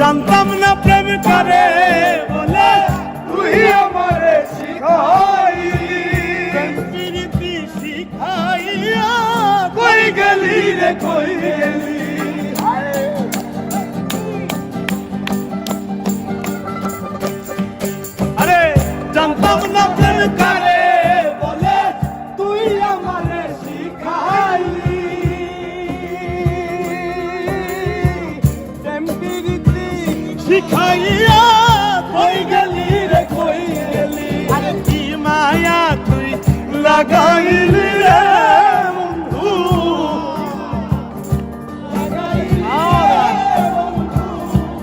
জানতাম না প্রেম করে। বলে, তুই আমারে শিখাইলি প্রীতি শিখাইয়া কই গেলি রে, কই গেলি? আরে, জানতাম না প্রেম করে। শিখাইয়া কই গেলি রে, কই গেলি? কি মায়া তুই লাগাইলি রে, বন্ধু?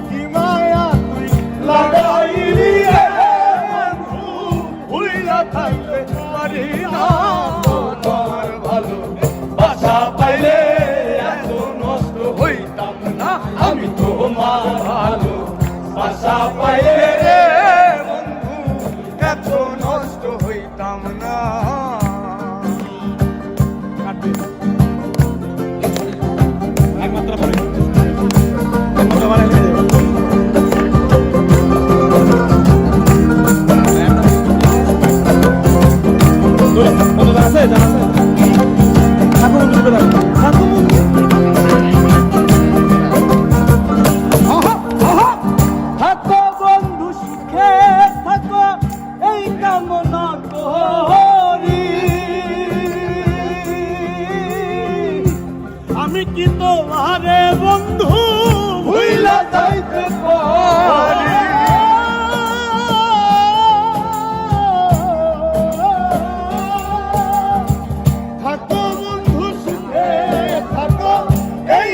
কি মায়া তুই লাগাইলি রে ভুইলা থাকতে পারি না তোমার ভালো, বাসা পাইলে পাইলে রে বন্ধু এত নষ্ট হইতাম না। একমাত্র একমাত্র পারে আছে।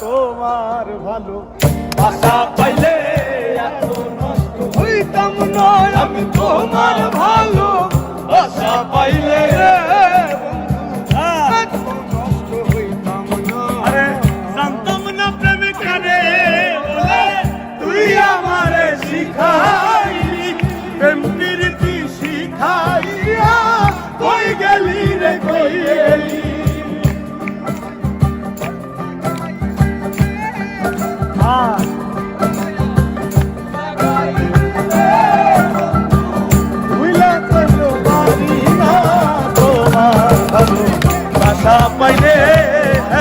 তোমার ভালো আশা পাইলে এত নষ্ট হইতাম নয় আমি তোমার না পাইলে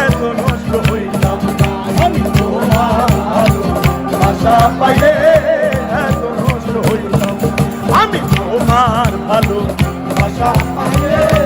এত নষ্ট হইতাম না। আমি তোমার আশা পাইলে এত নষ্ট হইতাম আমি তোমার ভালো আশা পাইলে